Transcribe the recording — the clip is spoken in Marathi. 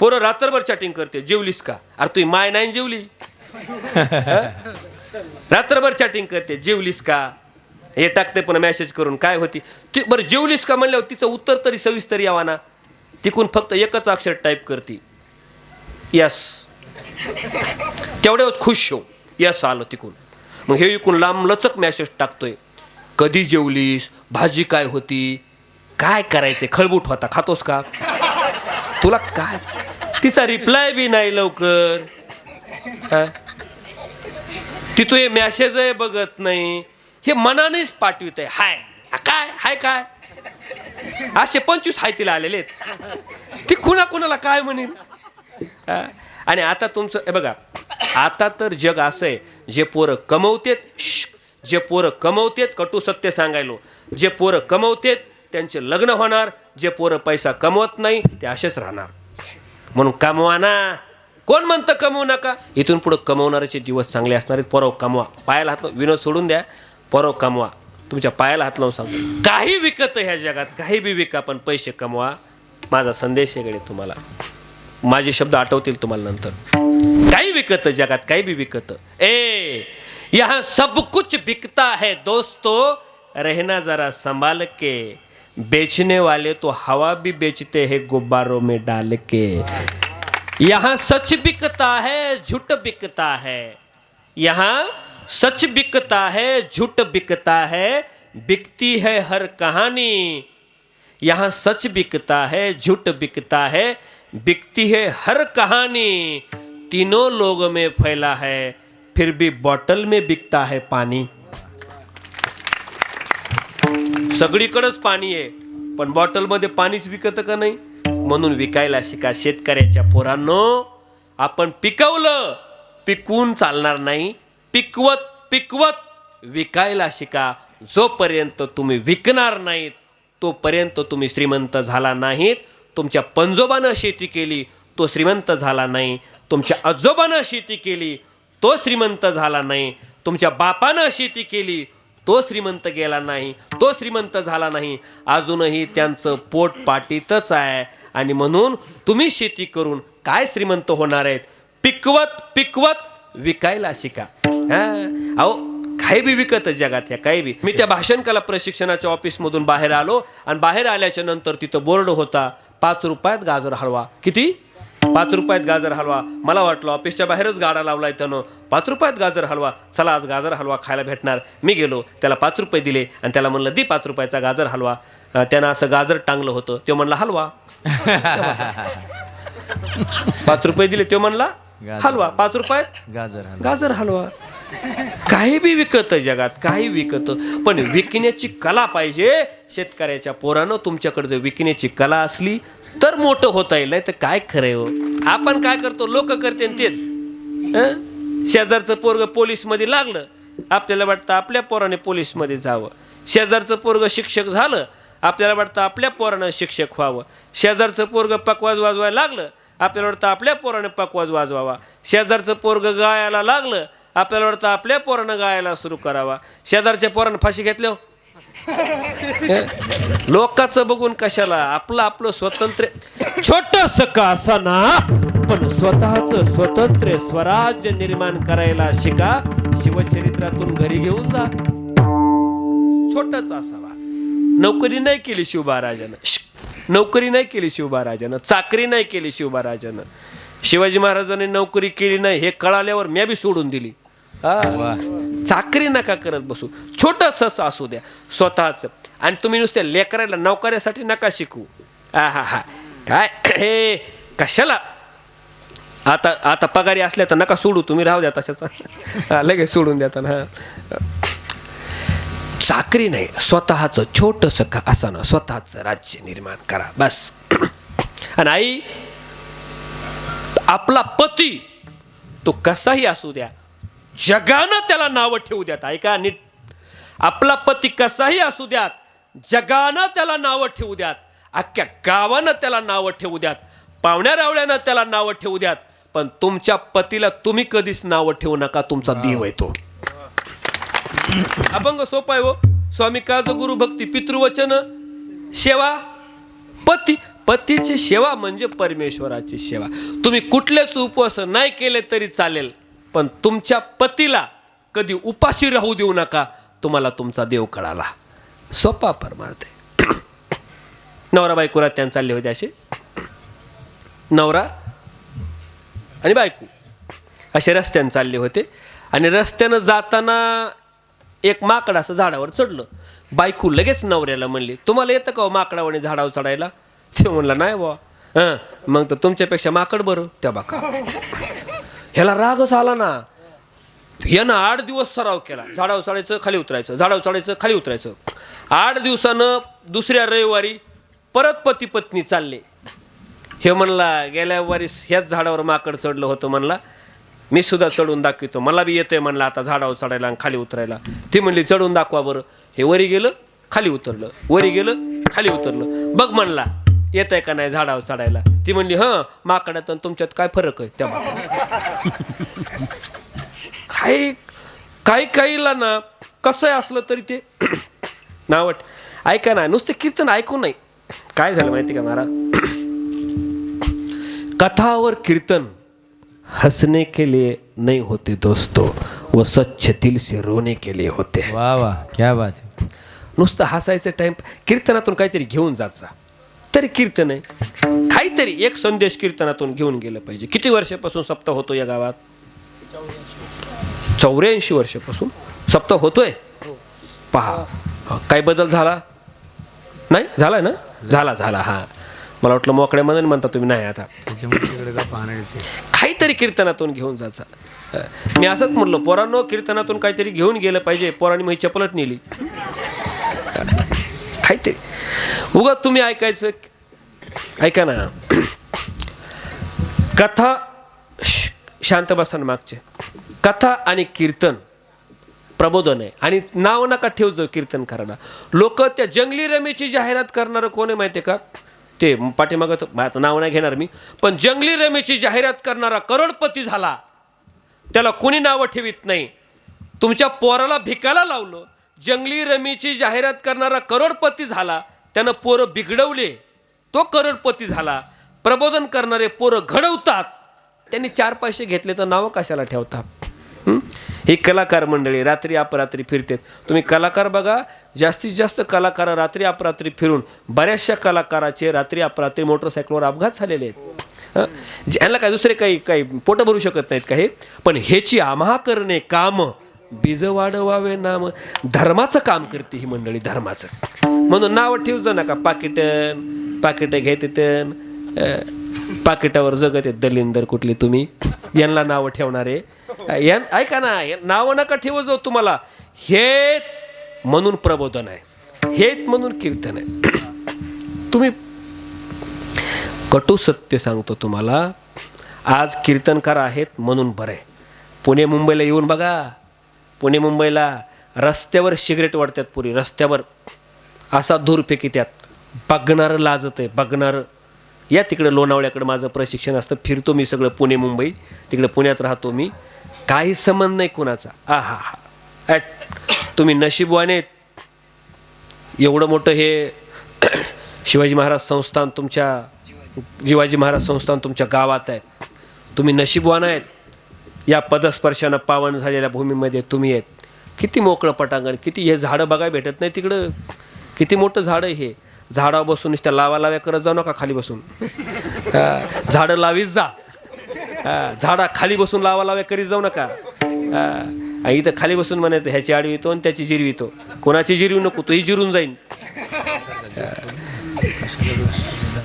पोरं रात्रभर चॅटिंग करते जेवलीस का? अरे तुझी माय नाही जेवली? रात्रभर चॅटिंग करते जेवलीस का? हे टाकते पण मेसेज करून काय होती? ती बरं जेवलीस का म्हणल्यावर तिचं उत्तर तरी सविस्तर यावा ना. तिकून फक्त एकच अक्षर टाईप करते. यस तेवढ्यावर खुश हो यस आलं तिकून. मग हे इकून लांब लचक मॅसेज टाकतोय. कधी जेवलीस? भाजी काय होती? काय करायचे खळबूट होता खातोस का? तुला काय? तिचा रिप्लाय बी नाही लवकर. हा? ती तू हे मॅसेज आहे बघत नाही. हे मनानेच पाठवित आहे. हाय. काय? हाय काय? असे पंचवीस हाय तिला आलेले आहेत. ती कुणा कुणाला काय म्हणेल? आणि आता तुमचं बघा. आता तर जग असं आहे. जे पोरं कमवतेत जे पोरं कमवतेत कटू सत्य सांगायलो. जे पोरं कमवतेत त्यांचे लग्न होणार जे पोरं पैसा कमवत नाही ते असेच राहणार. म्हणून कमवा ना कोण म्हणतं कमवू नका? इथून पुढं कमवणाऱ्याचे दिवस चांगले असणार आहेत. पोरव कमवा. पायाला हात विनोद सोडून द्या. पोरव कमवा. तुमच्या पायाला हात लावून सांगतो. काही विकत ह्या जगात काही बी विका पण पैसे कमवा. माझा संदेश आहे तुम्हाला. माझे शब्द आठवतील तुम्हाला नंतर. काही विकत जगात काही बी विकत. ए यहाँ सब कुछ बिकता है दोस्तों. रहना जरा संभाल के. बेचने वाले तो हवा भी बेचते हैं गुब्बारों में डाल के। यहाँ सच बिकता है, झूठ बिकता है। यहाँ सच बिकता है, झूठ बिकता है, बिकती है हर कहानी। यहाँ सच बिकता है, झूठ बिकता है, बिकती है हर कहानी। तीनों लोगों में फैला है, फिर भी बॉटल में बिकता है पानी। सगळीकडंच पाणी आहे. पण बॉटलमध्ये पाणीच विकत का नाही? म्हणून विकायला शिका शेतकऱ्याच्या पोरांनो. आपण पिकवलं पिकवून चालणार नाही. पिकवत पिकवत विकायला शिका. जोपर्यंत तुम्ही विकणार नाहीत तोपर्यंत तुम्ही श्रीमंत झाला नाहीत. तुमच्या पंजोबानं शेती केली तो श्रीमंत झाला नाही. तुमच्या आजोबानं शेती केली तो श्रीमंत झाला नाही. तुमच्या बापानं शेती केली तो श्रीमंत गेला नाही तो श्रीमंत झाला नाही अजूनही त्यांचं पोट पाटीतच आहे. आणि म्हणून तुम्ही शेती करून काय श्रीमंत होणार आहेत? पिकवत पिकवत विकायला शिका. हा? अहो काही बी विकत जगात या काही बी. मी त्या भाषण कला प्रशिक्षणाच्या ऑफिसमधून बाहेर आलो आणि बाहेर आल्याच्यानंतर तिथं बोर्ड होता पाच रुपयात गाजर हलवा. किती? पाच रुपयात गाजर हलवा. मला वाटलं ऑफिसच्या बाहेरच गाडा लावलाय त्यानं. पाच रुपयात गाजर हलवा. चला आज गाजर हलवा खायला भेटणार. मी गेलो. त्याला पाच रुपये दिले आणि त्याला म्हणलं दे पाच रुपयाचा गाजर हलवा. त्यानं असं गाजर टांगलं होतं. तो म्हणला हलवा. पाच रुपये दिले तो म्हणला हलवा. पाच रुपयात गाजर हलवा. गाजर हलवा. काही बी विकत जगात काही विकत. पण विकण्याची कला पाहिजे. शेतकऱ्याच्या पोरानं तुमच्याकडे जर विकण्याची कला असली तर मोठं होता येईल नाही तर काय खरंय हो? आपण काय करतो लोक करते तेच. हं? शेजारचं पोरग पोलीसमध्ये लागलं आपल्याला वाटतं आपल्या पोराने पोलीसमध्ये जावं. शेजारचं पोरग शिक्षक झालं आपल्याला वाटतं आपल्या पोरानं शिक्षक व्हावं. शेजारचं पोरग पकवाज वाजवायला लागलं आपल्याला वाटतं आपल्या पोराने पकवाज वाजवावा. शेजारचं पोरग गायला लागलं आपल्याला वाटतं आपल्या पोरानं गायला सुरू करावा. शेजारच्या पोरानं फाशी घेतल्या हो? लोकांचं बघून कशाला? आपलं आपलं स्वतंत्र छोटस का ना पण स्वतःच स्वतंत्र स्वराज्य निर्माण करायला शिका. शिवचरित्रातून घरी घेऊन जा. छोटच असावा. नोकरी नाही केली शिवबाराजानं नोकरी नाही केली शिवबाराजानं चाकरी नाही केली शिवबाराजानं शिवाजी महाराजांनी नोकरी केली नाही हे कळाल्यावर म्या बी सोडून दिली. हा. चाकरी नका करत बसू. छोटंसं असू द्या. स्वतःचं. आणि तुम्ही नुसत्या लेकराला नोकऱ्यासाठी नका शिकू. हा हा हा काय? हे कशाला? आता आता पगारी असल्या तर नका सोडू. तुम्ही राहू द्या तशाचा. लगेच सोडून द्या ना चाकरी नाही. स्वतःचं छोटंसं का असानं स्वतःचं राज्य निर्माण करा. बस. आणि आई आपला पती तो कसाही असू द्या. जगानं त्याला नावं ठेवू द्यात. ऐका नीट. आपला पती कसाही असू द्यात जगानं त्याला नावं ठेवू द्यात अख्ख्या गावानं त्याला नावं ठेवू द्यात पाहुण्या रावळ्यानं त्याला नावं ठेवू द्यात पण तुमच्या पतीला तुम्ही कधीच नावं ठेवू नका तुमचा देव आहे तो. अभंग सोपा आहे हो. स्वामी काज गुरु भक्ती पितृवचन सेवा पती पतीची सेवा म्हणजे परमेश्वराची सेवा. तुम्ही कुठलेच उपवास नाही केले तरी चालेल. पण तुमच्या पतीला कधी उपाशी राहू देऊ नका. तुम्हाला तुमचा देव कळाला. सोपा परमार्थ नवरा बायको रस्त्याने चालले होते असे. नवरा आणि बायको असे रस्त्याने चालले होते. आणि रस्त्यानं जाताना एक माकड असं झाडावर चढलं. बायको लगेच नवऱ्याला म्हणली तुम्हाला येतं का हो माकडावाने झाडावर चढायला? ते म्हणलं नाही बुवा. हां मग तर तुमच्यापेक्षा माकड बरं. त्या बाका. ह्याला रागच आला ना यानं आठ दिवस सराव केला. झाडावर चढायचं खाली उतरायचं. झाडावर चढायचं खाली उतरायचं. आठ दिवसानं दुसऱ्या रविवारी परत पती पत्नी चालले. हे म्हणला गेल्या वारी ह्याच झाडावर माकड चढलं होतं म्हणला. मी सुद्धा चढून दाखवितो. मला बी येतोय म्हणला आता झाडावर चढायला आणि खाली उतरायला. ती म्हणली चढून दाखवा बरं. हे वरी गेलं खाली उतरलं. वरी गेलं खाली उतरलं. बघ म्हणला येत आहे का नाही झाडावर चढायला? ती म्हणली हं माकडात आणि तुमच्यात काय फरक आहे? त्या काही काही काहीला ना कसं असलं तरी ते नावट ऐका ना नुसतं कीर्तन ऐकू नाही. काय झालं माहिती का महाराज? कथावर कीर्तन हंसने के लिए नहीं होते दोस्तों वो सच्चे दिल से रोने के लिए होते वाह वाह क्या बात नुसतं हसायचं टाइम कीर्तनातून काहीतरी घेऊन जायचा. तरी कीर्तन आहे. काहीतरी एक संदेश कीर्तनातून घेऊन गेलं पाहिजे. किती वर्षापासून सप्ताह होतो या गावात? चौऱ्याऐंशी वर्षापासून सप्ताह होतोय? पहा. काय बदल झाला? नाही झाला ना? झाला झाला. हा. मला वाटलं मोकळ्या मनाने म्हणता तुम्ही नाही आता. काहीतरी कीर्तनातून घेऊन जायचा. मी असंच म्हणलो पोरांनो कीर्तनातून काहीतरी घेऊन गेलं पाहिजे. पोरांनी मग चपलट नेली. काहीतरी उगा तुम्ही ऐकायचं ऐका ना. कथा श- शांत बसा मागचे. कथा आणि कीर्तन प्रबोधन आहे. आणि नाव नका ठेवજો कीर्तन करायला. लोक त्या जंगली रमेची जाहिरात करणारं कोण आहे माहिती आहे का? ते पाठीमागं तर- नाव नाही घेणार मी. पण जंगली रमेची जाहिरात करणारा करोडपती झाला. त्याला कोणी नावं ठेवीत नाही. तुमच्या पोराला भिकायला लावलं. जंगली रमीची जाहिरात करणारा करोडपती झाला. त्यानं पोरं बिघडवले. तो करोडपती झाला. प्रबोधन करणारे पोरं घडवतात. त्यांनी चार पैसे घेतले तर नावं कशाला ठेवतात? ही? कलाकार मंडळी रात्री अपरात्री फिरतात. तुम्ही कलाकार बघा जास्तीत जास्त कलाकार रात्री अपरात्री फिरून बऱ्याचशा कलाकाराचे रात्री अपरात्री मोटरसायकलवर अपघात झालेले आहेत. हं? काय दुसरे काही काही पोटं भरू शकत नाहीत काही पण ह्याची आम्हा करणे काम बीज वाढवावे नाम. धर्माचं काम करते ही मंडळी धर्माचं. म्हणून नाव ठेवचं नका. पाकिटन पाकिट घेते पाकिटावर जगत आहेत दलिंदर कुठली तुम्ही. यांना नावं ठेवणारे. यां ऐका ना नावं नका ठेवू जाऊ तुम्हाला. हे म्हणून प्रबोधन आहे. हेत म्हणून कीर्तन आहे. तुम्ही कटू सत्य सांगतो तुम्हाला. आज कीर्तनकार आहेत म्हणून बरं आहे. पुणे मुंबईला येऊन बघा. पुणे मुंबईला रस्त्यावर सिगरेट वाढतात पुरी. रस्त्यावर असा धूर फेकी त्यात बघणारं लाजत आहे बघणारं. या तिकडे लोणावळ्याकडे माझं प्रशिक्षण असतं. फिरतो मी सगळं पुणे मुंबई. तिकडे पुण्यात राहतो मी. काही संबंध नाही कुणाचा. आ हा हा ॲट तुम्ही नशीबवाने एवढं मोठं हे शिवाजी महाराज संस्थान तुमच्या शिवाजी महाराज संस्थान तुमच्या गावात आहे. तुम्ही नशीबवान आहेत. या पदस्पर्शानं पावन झालेल्या भूमीमध्ये तुम्ही आहेत किती मोकळं पटांगण किती हे झाडं बघायला भेटत नाही तिकडं. किती मोठं झाडं आहे हे. झाडावर बसून नुसत्या लावा लाव्या करत जाऊ नका खाली बसून. झाडं लावीत जा. झाडा खाली बसून लावा लाव्या करीत जाऊ नका. आणि इथं खाली बसून म्हणायचं ह्याची आडवितो आणि त्याची जिरवितो कोणाची जिरवी नको तोही जिरून जाईन.